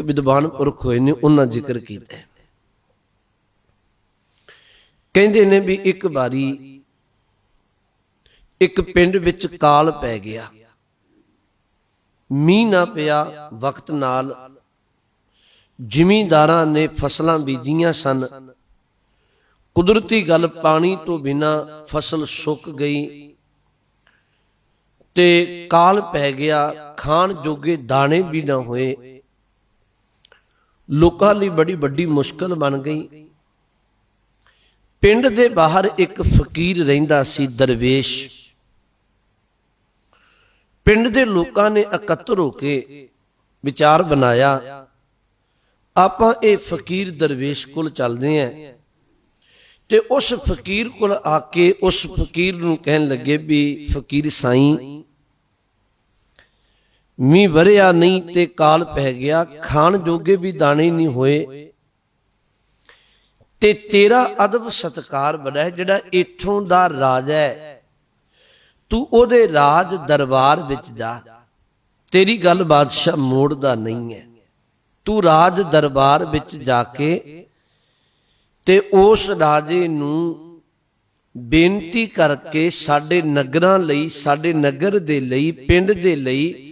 ਇੱਕ ਵਿਦਵਾਨ ਪੁਰਖ ਹੋਏ ਨੇ, ਉਹਨਾਂ ਜ਼ਿਕਰ ਕੀਤਾ ਕਹਿੰਦੇ ਨੇ ਵੀ ਇੱਕ ਵਾਰੀ ਇੱਕ ਪਿੰਡ ਵਿੱਚ ਕਾਲ ਪੈ ਗਿਆ। ਮੀਂਹ ਨਾ ਪਿਆ, ਵਕਤ ਨਾਲ ਜ਼ਿਮੀਂਦਾਰਾਂ ਨੇ ਫਸਲਾਂ ਬੀਜੀਆਂ ਸਨ। ਕੁਦਰਤੀ ਗੱਲ ਪਾਣੀ ਤੋਂ ਬਿਨਾ ਫਸਲ ਸੁੱਕ ਗਈ ਤੇ ਕਾਲ ਪੈ ਗਿਆ। ਖਾਣ ਜੋਗੇ ਦਾਣੇ ਵੀ ਨਾ ਹੋਏ। ਲੋਕਾਂ ਲਈ ਬੜੀ ਵੱਡੀ ਮੁਸ਼ਕਲ ਬਣ ਗਈ। ਪਿੰਡ ਦੇ ਬਾਹਰ ਇੱਕ ਫਕੀਰ ਰਹਿੰਦਾ ਸੀ, ਦਰਵੇਸ਼। ਪਿੰਡ ਦੇ ਲੋਕਾਂ ਨੇ ਇਕੱਤਰ ਹੋ ਕੇ ਵਿਚਾਰ ਬਣਾਇਆ। ਆਪਾਂ ਇਹ ਫਕੀਰ ਦਰਵੇਸ਼ ਕੋਲ ਚੱਲਦੇ ਆਂ ਤੇ ਉਸ ਫਕੀਰ ਕੋਲ ਆ ਕੇ ਉਸ ਫਕੀਰ ਨੂੰ ਕਹਿਣ ਲੱਗੇ ਵੀ, ਫਕੀਰ ਸਾਈਂ ਮੀਂਹ ਵਰਿਆ ਨਹੀਂ ਤੇ ਕਾਲ ਪੈ ਗਿਆ, ਖਾਣ ਜੋਗੇ ਵੀ ਦਾਣੇ ਨਹੀਂ ਹੋਏ। ਤੇ ਤੇਰਾ ਅਦਬ ਸਤਕਾਰ ਬੜਾ ਹੈ, ਜਿਹੜਾ ਇੱਥੋਂ ਦਾ ਰਾਜਾ ਹੈ। ਤੂੰ ਉਹਦੇ ਰਾਜ ਦਰਬਾਰ ਵਿੱਚ ਜਾ। ਤੇਰੀ ਗੱਲ ਬਾਦਸ਼ਾਹ ਮੋੜਦਾ ਨਹੀਂ ਹੈ। ਤੂੰ ਰਾਜ ਦਰਬਾਰ ਵਿੱਚ ਜਾ ਕੇ ਤੇ ਉਸ ਰਾਜੇ ਨੂੰ ਬੇਨਤੀ ਕਰਕੇ ਸਾਡੇ ਨਗਰਾਂ ਲਈ, ਸਾਡੇ ਨਗਰ ਦੇ ਲਈ, ਪਿੰਡ ਦੇ ਲਈ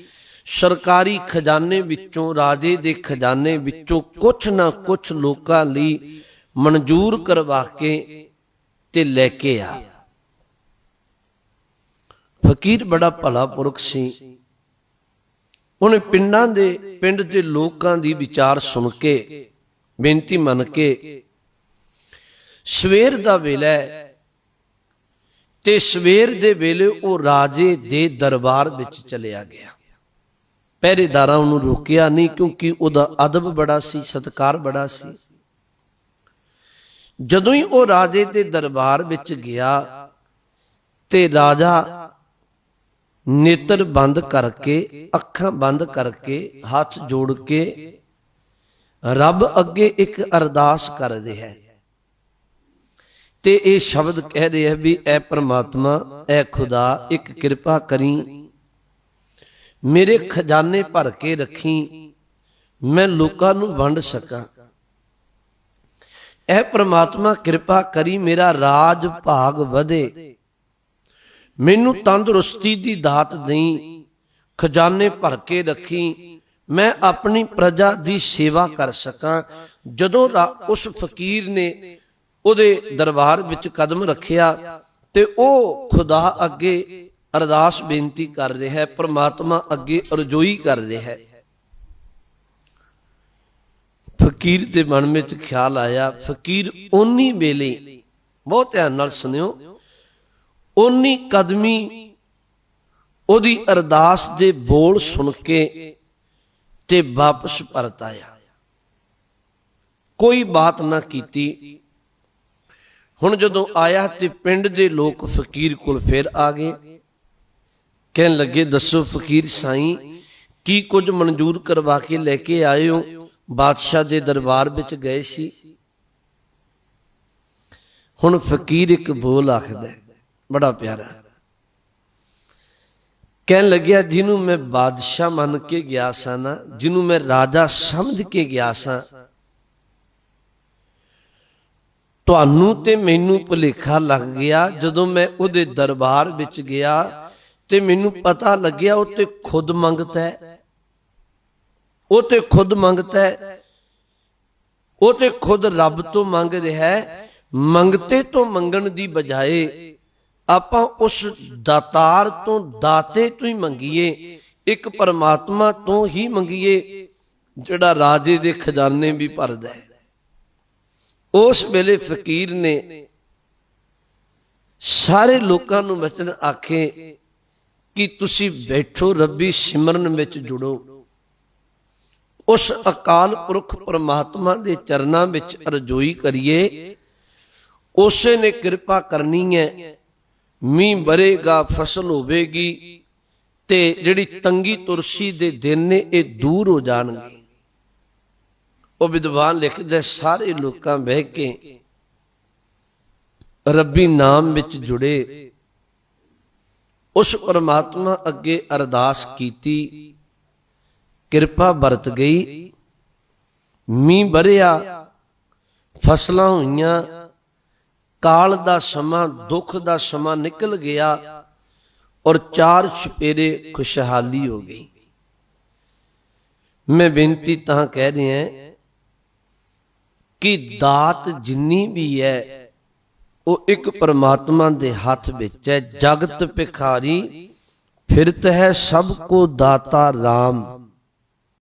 ਸਰਕਾਰੀ ਖਜ਼ਾਨੇ ਵਿੱਚੋਂ, ਰਾਜੇ ਦੇ ਖਜ਼ਾਨੇ ਵਿੱਚੋਂ ਕੁਝ ਨਾ ਕੁਝ ਲੋਕਾਂ ਲਈ ਮਨਜ਼ੂਰ ਕਰਵਾ ਕੇ ਤੇ ਲੈ ਕੇ ਆ। ਫਕੀਰ ਬੜਾ ਭਲਾ ਪੁਰਖ ਸੀ। ਉਹਨੇ ਪਿੰਡਾਂ ਦੇ, ਪਿੰਡ ਦੇ ਲੋਕਾਂ ਦੀ ਵਿਚਾਰ ਸੁਣ ਕੇ, ਬੇਨਤੀ ਮੰਨ ਕੇ ਸਵੇਰ ਦਾ ਵੇਲਾ ਤੇ ਸਵੇਰ ਦੇ ਵੇਲੇ ਉਹ ਰਾਜੇ ਦੇ ਦਰਬਾਰ ਵਿੱਚ ਚਲਿਆ ਗਿਆ। ਪਹਿਰੇਦਾਰਾਂ ਉਹਨੂੰ ਰੋਕਿਆ ਨਹੀਂ ਕਿਉਂਕਿ ਉਹਦਾ ਅਦਬ ਬੜਾ ਸੀ, ਸਤਕਾਰ ਬੜਾ ਸੀ। ਜਦੋਂ ਹੀ ਉਹ ਰਾਜੇ ਦੇ ਦਰਬਾਰ ਵਿੱਚ ਗਿਆ ਤੇ ਰਾਜਾ ਨੇਤਰ ਬੰਦ ਕਰਕੇ, ਅੱਖਾਂ ਬੰਦ ਕਰਕੇ, ਹੱਥ ਜੋੜ ਕੇ ਰੱਬ ਅੱਗੇ ਇੱਕ ਅਰਦਾਸ ਕਰ ਰਿਹਾ ਹੈ। ਤੇ ਇਹ ਸ਼ਬਦ ਕਹਿ ਰਿਹਾ ਵੀ, ਐ ਪ੍ਰਮਾਤਮਾ, ਐ ਖੁਦਾ, ਇੱਕ ਕਿਰਪਾ ਕਰੀ ਮੇਰੇ ਖਜ਼ਾਨੇ ਭਰ ਕੇ ਰੱਖੀ, ਮੈਂ ਲੋਕਾਂ ਨੂੰ ਵੰਡ ਸਕਾਂ। ਐ ਪ੍ਰਮਾਤਮਾ ਕਿਰਪਾ ਕਰੀ ਮੇਰਾ ਰਾਜ ਭਾਗ ਵਧੇ। ਮੈਨੂੰ ਤੰਦਰੁਸਤੀ ਦੀ ਦਾਤ ਦੇਈ, ਖਜ਼ਾਨੇ ਭਰ ਕੇ ਰੱਖੀ, ਮੈਂ ਆਪਣੀ ਪ੍ਰਜਾ ਦੀ ਸੇਵਾ ਕਰ ਸਕਾਂ। ਜਦੋਂ ਉਸ ਫਕੀਰ ਨੇ ਉਹਦੇ ਦਰਬਾਰ ਵਿੱਚ ਕਦਮ ਰੱਖਿਆ ਤੇ ਉਹ ਖੁਦਾ ਅੱਗੇ ਅਰਦਾਸ ਬੇਨਤੀ ਕਰ ਰਿਹਾ ਹੈ, ਪ੍ਰਮਾਤਮਾ ਅੱਗੇ ਅਰਜ਼ੋਈ ਕਰ ਰਿਹਾ ਹੈ। ਫਕੀਰ ਦੇ ਮਨ ਵਿੱਚ ਖਿਆਲ ਆਇਆ, ਫਕੀਰ ਓਨੀ ਵੇਲੇ, ਬਹੁਤ ਧਿਆਨ ਨਾਲ ਸੁਣਿਓ, ਓਨੀ ਕਦਮੀ ਉਹਦੀ ਅਰਦਾਸ ਦੇ ਬੋਲ ਸੁਣ ਕੇ ਤੇ ਵਾਪਸ ਪਰਤ ਆਇਆ। ਕੋਈ ਬਾਤ ਨਾ ਕੀਤੀ। ਹੁਣ ਜਦੋਂ ਆਇਆ ਤੇ ਪਿੰਡ ਦੇ ਲੋਕ ਫਕੀਰ ਕੋਲ ਫਿਰ ਆ ਗਏ। ਕਹਿਣ ਲੱਗੇ, ਦੱਸੋ ਫਕੀਰ ਸਾਈਂ, ਕੀ ਕੁਝ ਮਨਜ਼ੂਰ ਕਰਵਾ ਕੇ ਲੈ ਕੇ ਆਏ ਹੋ ਬਾਦਸ਼ਾਹ ਦੇ ਦਰਬਾਰ ਵਿੱਚ ਗਏ ਸੀ? ਹੁਣ ਫਕੀਰ ਇੱਕ ਬੋਲ ਆਖਦਾ ਬੜਾ ਪਿਆਰਾ। ਕਹਿਣ ਲੱਗਿਆ, ਜਿਹਨੂੰ ਮੈਂ ਬਾਦਸ਼ਾਹ ਮੰਨ ਕੇ ਗਿਆ ਸਾਂ ਨਾ, ਜਿਹਨੂੰ ਮੈਂ ਰਾਜਾ ਸਮਝ ਕੇ ਗਿਆ ਸਾਂ, ਤੁਹਾਨੂੰ ਤੇ ਮੈਨੂੰ ਭੁਲੇਖਾ ਲੱਗ ਗਿਆ ਜਦੋਂ ਮੈਂ ਉਹਦੇ ਦਰਬਾਰ ਵਿੱਚ ਗਿਆ ਤੇ ਮੈਨੂੰ ਪਤਾ ਲੱਗਿਆ ਉਹ ਤੇ ਖੁਦ ਮੰਗਤਾ ਹੈ। ਉਹ ਤੇ ਖੁਦ ਮੰਗਤਾ ਹੈ। ਉਹ ਤੇ ਖੁਦ ਰੱਬ ਤੋਂ ਮੰਗ ਰਿਹਾ ਹੈ। ਮੰਗਤੇ ਤੋਂ ਮੰਗਣ ਦੀ ਬਜਾਏ ਆਪਾਂ ਉਸ ਦਾਤਾਰ ਤੋਂ ਦਾਤੇ ਤੋਂ ਹੀ ਮੰਗੀਏ। ਇੱਕ ਪਰਮਾਤਮਾ ਤੋਂ ਹੀ ਮੰਗੀਏ ਜਿਹੜਾ ਰਾਜੇ ਦੇ ਖਜ਼ਾਨੇ ਵੀ ਭਰਦਾ ਹੈ। ਉਸ ਵੇਲੇ ਫਕੀਰ ਨੇ ਸਾਰੇ ਲੋਕਾਂ ਨੂੰ ਵਚਨ ਆਖੇ ਕਿ ਤੁਸੀਂ ਬੈਠੋ, ਰੱਬੀ ਸਿਮਰਨ ਵਿੱਚ ਜੁੜੋ। ਉਸ ਅਕਾਲ ਪੁਰਖ ਪਰਮਾਤਮਾ ਦੇ ਚਰਨਾਂ ਵਿੱਚ ਅਰਜ਼ੋਈ ਕਰੀਏ। ਉਸੇ ਨੇ ਕਿਰਪਾ ਕਰਨੀ ਹੈ। ਮੀਂਹ ਬਰੇਗਾ ਫਸਲ ਹੋਵੇਗੀ ਤੇ ਜਿਹੜੀ ਤੰਗੀ ਤੁਰਸੀ ਦੇ ਦਿਨ ਨੇ, ਇਹ ਦੂਰ ਹੋ ਜਾਣਗੇ। ਉਹ ਵਿਦਵਾਨ ਲਿਖਦੇ ਸਾਰੇ ਲੋਕਾਂ ਬਹਿ ਕੇ, ਰੱਬੀ ਨਾਮ ਵਿੱਚ ਜੁੜੇ। ਉਸ ਪਰਮਾਤਮਾ ਅੱਗੇ ਅਰਦਾਸ ਕੀਤੀ। ਕਿਰਪਾ ਵਰਤ ਗਈ। ਮੀਂਹ ਭਰਿਆ ਫਸਲਾਂ ਹੋਈਆਂ। ਕਾਲ ਦਾ ਸਮਾਂ, ਦੁੱਖ ਦਾ ਸਮਾਂ ਨਿਕਲ ਗਿਆ ਔਰ ਚਾਰ ਛਪੇਰੇ ਖੁਸ਼ਹਾਲੀ ਹੋ ਗਈ। ਮੈਂ ਬੇਨਤੀ ਤਾਂ ਕਹਿ ਰਿਹਾ ਕਿ ਦਾਤ ਜਿੰਨੀ ਵੀ ਹੈ ਉਹ ਇੱਕ ਪਰਮਾਤਮਾ ਦੇ ਹੱਥ ਵਿੱਚ ਹੈ। ਜਗਤ ਭਿਖਾਰੀ, ਫਿਰਤ ਹੈ ਸਭ ਕੋ ਦਾਤਾ RAM